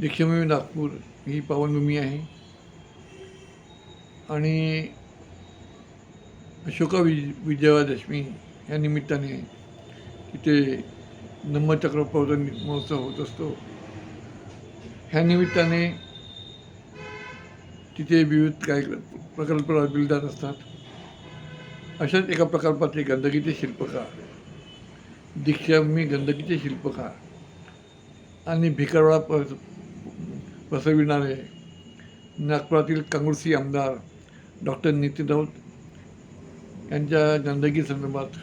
दीक्षाभूमी नागपूर ही पावनभूमी आहे. आणि अशोका विज विजयादशमी या निमित्ताने तिथे नम्मचक्र प्रवर्तन महोत्सव होत असतो. ह्या निमित्ताने तिथे विविध काय प्रकल्प राबविले जात असतात. अशाच एका प्रकल्पाचे गंदगीचे शिल्पकार दीक्षाभूमी गंदगीचे शिल्पकार आणि भिकारवाडा बसविणारे पसरविणारे नागपुरातील काँग्रेसी आमदार डॉक्टर नितीन राऊत यांच्या गंदगी संदर्भात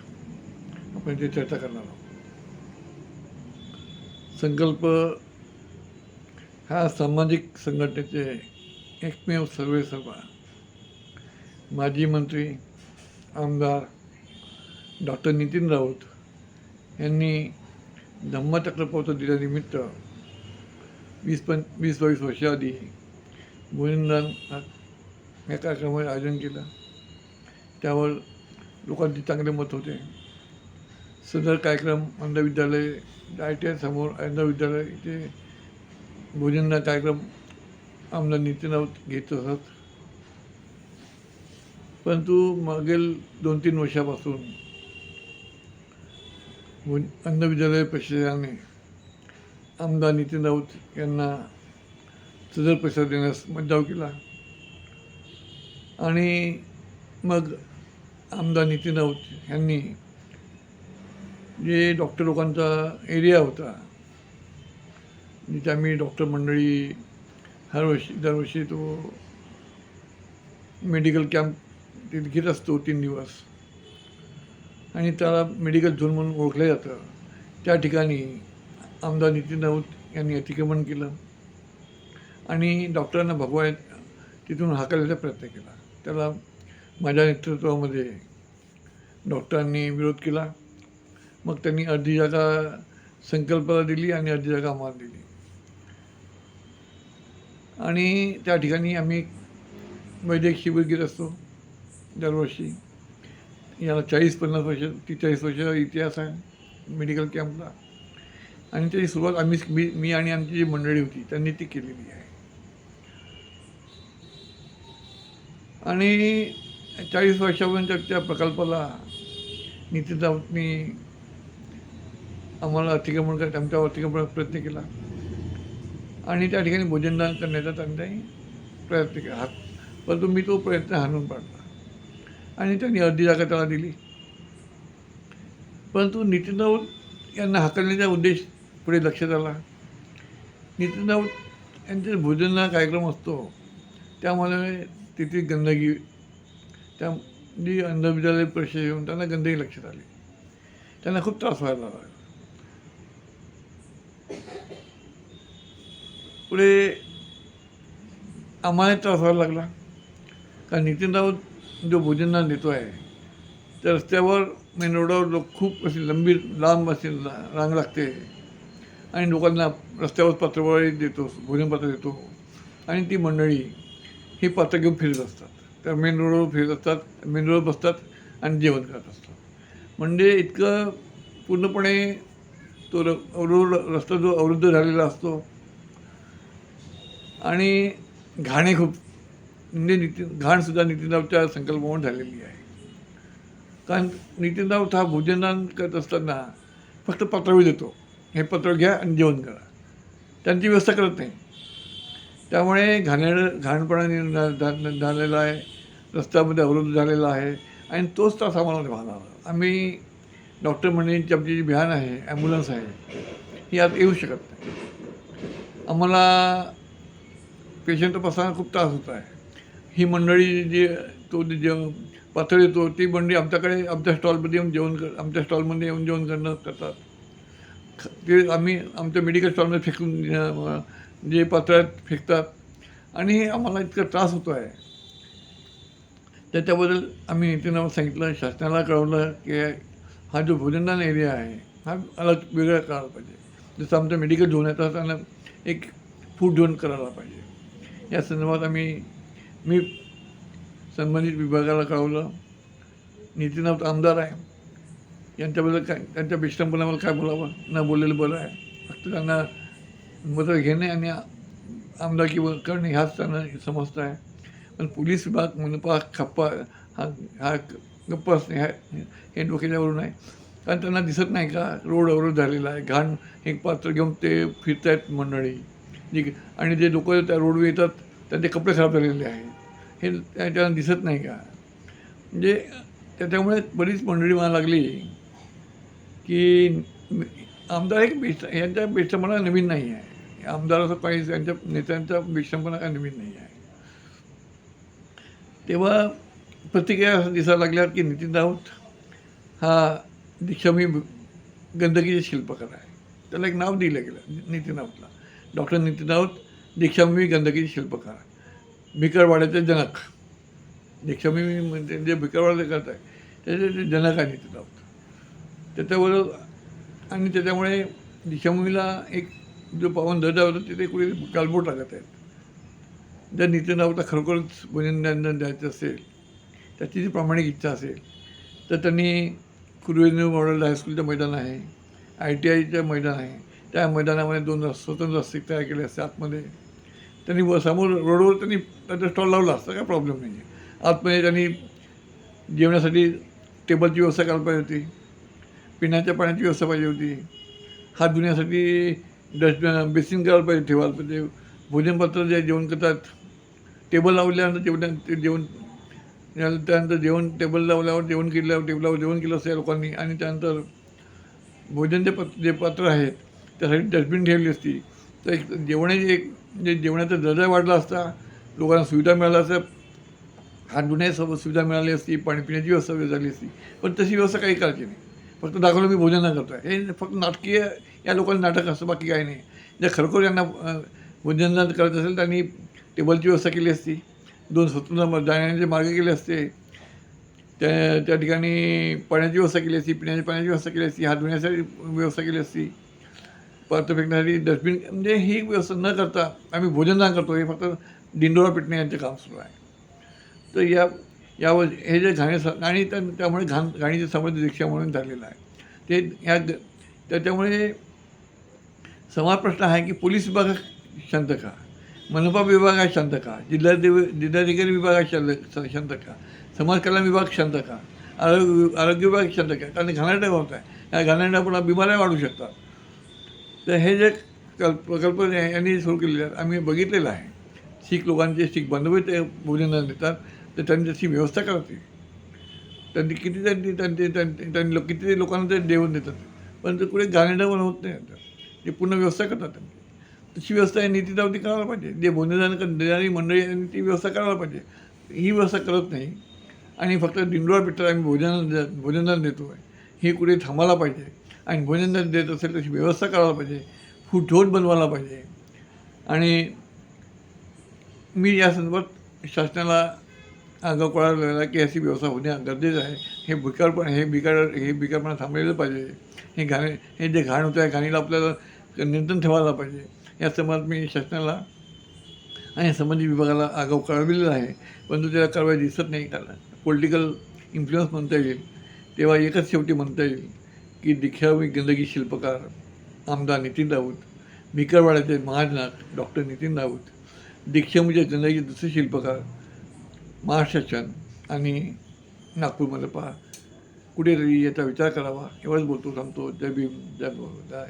आपण ते चर्चा करणार आहोत. संकल्प हा सामाजिक संघटनेचे एकमेव सर्वे सर्वा माजी मंत्री आमदार डॉक्टर नितीन राऊत यांनी धम्मचक्र पोहोच दिल्यानिमित्त वीस पण वीस बावीस वर्षाआधी भोजनदान या कार्यक्रमाचे आयोजन केलं. त्यावर लोकांचे चांगले मत होते. सदर कार्यक्रम अंध विद्यालय आय टी आय समोर अंध विद्यालय इथे भोजनदान कार्यक्रम आमदार नितीन राऊत घेत असत. परंतु मागील दोन तीन वर्षापासून अन्न विद्यालय प्रशासनाने आमदार नितीन राऊत यांना सदर पैसा देण्यास मज्जाव केला. आणि मग आमदार नितीन राऊत यांनी जे डॉक्टर लोकांचा एरिया होता जिथे आम्ही डॉक्टर मंडळी हर वर्षी दरवर्षी तो मेडिकल कॅम्प तिथे घेत असतो तीन दिवस. आणि त्याला मेडिकल झोन म्हणून ओळखलं जातं. त्या ठिकाणी आमदार नितीन राऊत यांनी अतिक्रमण केलं. आणि डॉक्टरांना भगवान तिथून हाकलण्याचा प्रयत्न केला. त्याला माझ्या नेतृत्वामध्ये डॉक्टरांनी विरोध केला. मग त्यांनी अर्धी जागा संकल्पाला दिली आणि अर्धी जागा आम्हाला दिली. आणि त्या ठिकाणी आम्ही वैद्यक शिबिर घेत असतो. दरवर्षी याला चाळीस पन्नास वर्ष ती चाळीस वर्ष इतिहास आहे. मेडिकल कॅम्पला. आणि त्याची सुरुवात आम्ही मी मी आणि आमची जी मंडळी होती त्यांनी ती केलेली आहे. आणि चाळीस वर्षापर्यंत त्या प्रकल्पाला नितीन राऊतनी आम्हाला अतिक्रमण करत आमच्यावर अतिक्रमण प्रयत्न केला. आणि त्या ठिकाणी भोजनदान करण्याचा त्यांनी प्रयत्न केला. हात परंतु मी तो प्रयत्न हाणून पाडला. आणि त्यांनी अर्धी जागा त्याला दिली. परंतु नितीन राऊत यांना हाकलण्याचा उद्देश पुढे लक्षात आला नितीन राऊत यांचा भोजनला कार्यक्रम असतो. त्यामुळे तिथे गंदगी त्या जी अंधविद्यालय परिषद येऊन त्यांना गंदगी लक्षात आली. त्यांना खूप त्रास व्हायला लागला. पुढे आम्हाला त्रास व्हायला लागला. कारण नितीन राऊत जो भोजनला देतो आहे त्या रस्त्यावर मेन रोडावर लोक खूप अशी लंबी लांब अशी रांग लागते. आणि लोकांना रस्त्यावर पात्रवळी देतो भोजनपत्र देतो. आणि ती मंडळी ही पात्र घेऊन फिरत असतात. त्या मेन रोडवर फिरत असतात मेन रोडवर बसतात आणि जेवण करत असतात. म्हणजे इतकं पूर्णपणे तो र रोड रस्ता जो अवरुद्ध झालेला असतो आणि घाणे खूप म्हणजे नितीन घाणसुद्धा नितीन राऊतच्या संकल्पनेवर झालेली आहे. कारण नितीन राऊत हा भोजनदान करत असताना फक्त पत्रावळी देतो. हे पत्र घ्या आणि जेवण करा. त्यांची व्यवस्था करत नाही. त्यामुळे घाणेर घाणपणाने झा- झा- झालेला आहे. रस्त्यामध्ये अवरोध झालेला आहे. आणि तोच त्रास आम्हाला वाहणार आम्ही डॉक्टर मंडळींची आमची जी व्हॅन आहे ॲम्ब्युलन्स आहे ही आज येऊ शकत नाही. आम्हाला पेशंट तपासताना खूप त्रास होत आहे. ही मंडळी जी तो जे पातळी येतो ती मंडळी आमच्याकडे आमच्या स्टॉलमध्ये येऊन जेवण कर आमच्या स्टॉलमध्ये येऊन जेवण करणं करतात. ते आम्ही आमच्या मेडिकल स्टॉलमध्ये फेकून जे पातळ्यात फेकतात. आणि हे आम्हाला इतका त्रास होतो आहे. त्याच्याबद्दल आम्ही नितीनावर सांगितलं शासनाला कळवलं की हा जो भोजनदान एरिया आहे हा अलग वेगळा करायला पाहिजे. जसं आमचं मेडिकल झोन आहे तसं त्यांना एक फूड झोन करायला पाहिजे. या संदर्भात आम्ही मी संबंधित विभागाला कळवलं. नितीन आमदार आहे. यांच्याबद्दल काय त्यांच्या विश्रामपणावर काय बोलावं? न बोललेलं बरं आहे. फक्त त्यांना मदत घेणे आणि आमदारकी करणे ह्याच त्यांना समजत आहे. पण पोलीस विभाग मनपा खप्पा हा हा गप्प असणे ह्या हे डोक्याच्यावरून आहे. कारण त्यांना दिसत नाही का? रोड अवरोध झालेला आहे. घाण एक पात्र घेऊन ते फिरत आहेत मंडळी. जी आणि जे लोक त्या रोडवर येतात त्यांचे कपडे खराब झालेले आहेत. हे त्या- त्यांना दिसत नाही का? म्हणजे त्याच्यामुळे बरीच मंडळी मला लागली. की आमदार एक बेस्ट यांच्या बेस्टपणा नवीन नाही आहे. आमदार असं पाहिजे यांच्या नेत्यांचा बेस्टपणा काय नवीन नाही आहे. तेव्हा प्रतिक्रिया असं दिसायला लागल्या की नितीन राऊत हा दीक्षामी गंदगीचे शिल्पकार आहे. त्याला एक नाव दिलं गेलं नितीन राऊतला. डॉक्टर नितीन राऊत दीक्षाभूमी गंदगीचे शिल्पकार भिकरवाड्याचे जनक. दीक्षाभूमी म्हणजे जे भिकरवाड्याचे करत आहे त्याचे ते जनक आहे नितीन राऊत. त्याच्याबरोबर आणि त्याच्यामुळे दिशाभूमीला एक जो पावन दर्जा होता तिथे कुठे गालबोट टाकत आहेत. जर नितीन खरोखरच अभिनंदन द्यायचं असेल त्याची जी प्रामाणिक इच्छा असेल तर त्यांनी कुरुवेन्यू मॉडेल हायस्कूलचं मैदान आहे आय टी आयचं मैदान आहे. त्या मैदानामध्ये दोन रस- स्वतंत्र रस्ते तयार केले असते आतमध्ये. त्यांनी व समोर रोडवर त्यांनी त्याचा स्टॉल लावला असता काय प्रॉब्लेम नाही आतमध्ये त्यांनी जेवणासाठी टेबलची व्यवस्था करायला पाहिजे होती. पिण्याच्या पाण्याची व्यवस्था पाहिजे होती. हात धुण्यासाठी डस्टबिन बेसिन करायला पाहिजे ठेवायला पाहिजे. भोजनपत्र जे जेवण करतात टेबल लावल्यानंतर जेवण ते जेवण त्यानंतर जेवण टेबल लावल्यावर जेवण केल्यावर टेबलावर जेवण केलं असतं या लोकांनी आणि त्यानंतर भोजन जे पत्र जे पात्र आहेत त्यासाठी डस्टबिन ठेवली असती. तर एक जेवणाची एक जे जेवणाचा दर्जा वाढला असता लोकांना सुविधा मिळाल्या असत्या. हात धुण्याची सुविधा मिळाली असती पाणी पिण्याची व्यवस्था झाली असती. पण तशी व्यवस्था काही करायची नाही. फक्त दाखवलं मी भोजन न करतो हे फक्त नाटकीय या लोकांना नाटक असतं बाकी काही नाही. जर खरोखर यांना भोजन न करत असेल त्यांनी टेबलची व्यवस्था केली असती. दोन स्वतंत्र जाण्याचे मार्ग केले असते. त्या त्या ठिकाणी पाण्याची व्यवस्था केली असती पिण्याच्या पाण्याची व्यवस्था केली असती हात धुण्यासाठी व्यवस्था केली असती. पात्र फेकण्यासाठी डस्टबिन म्हणजे ही व्यवस्था न करता आम्ही भोजनदान करतो हे फक्त दिंडोरा पिटणे यांचं काम सुरू आहे. तर या यावर हे जे घाणे स आणि त्यामुळे घाण घाणीचे समज दीक्षा म्हणून झालेलं आहे. ते ह्या त्याच्यामुळे समाज प्रश्न आहे की पोलीस विभाग शांत का? मनपा विभाग आहे शांत का? जिल्हाधिकारी जिल्हाधिकारी विभाग आहे शांत शांत का? समाज कल्याण विभाग शांत का? आरोग्य आरोग्य विभाग शांत का? कारण घाणेरडा होत आहे. या घाणेरड्या पुन्हा बिमाऱ्या वाढू शकतात. तर हे जे कल्प प्रकल्प यांनी सुरू केलेले आहेत आम्ही बघितलेलं आहे. शीख लोकांचे शीख बांधव ते भोजन देतात. तर त्यांनी त्याची व्यवस्था करते. त्यांनी किती त्यांनी त्यांनी त्यांनी त्यांनी लोक किती लोकांना ते देऊन देतात. पण ते कुठे गाणेडं बनवत होत नाही आता. ते पूर्ण व्यवस्था करतात तशी व्यवस्था आहे नीतीदावती करायला पाहिजे. जे भोजनदान देणारी मंडळी आहे ती व्यवस्था करायला पाहिजे. ही व्यवस्था करत नाही. आणि फक्त दिंडोळा पिठ्ठल आम्ही भोजन भोजनदान देतो आहे. हे कुठे थांबायला पाहिजे. आणि भोजनदान देत असेल तशी व्यवस्था करायला पाहिजे. फुटोट बनवायला पाहिजे. आणि मी या संदर्भात शासनाला आगाव लागला की अशी व्यवस्था होणे गरजेचं आहे. हे भिकारपण हे बिकार हे बिकारपण थांबलेलं पाहिजे. हे घाणे हे जे घाण होतं आहे घाणीला आपल्याला नियंत्रण ठेवायला पाहिजे. या समाजात मी शासनाला आणि संबंधित विभागाला आगाऊ कळविलेलं आहे. परंतु त्याला कारवाई दिसत नाही. त्याला पॉलिटिकल इन्फ्लुअन्स म्हणता येईल. तेव्हा एकच शेवटी म्हणता येईल की दीक्षावी गंदगी शिल्पकार आमदार नितीन राऊत भिकरवाड्याचे महाजनाक डॉक्टर नितीन राऊत दीक्षाभूमीच्या गंदगी दुसरे शिल्पकार महाराष्ट्राच्या आणि नागपूरमध्ये पहा. कुठेतरी याचा विचार करावा. एवढंच बोलतो थांबतो. जय भीम जय जय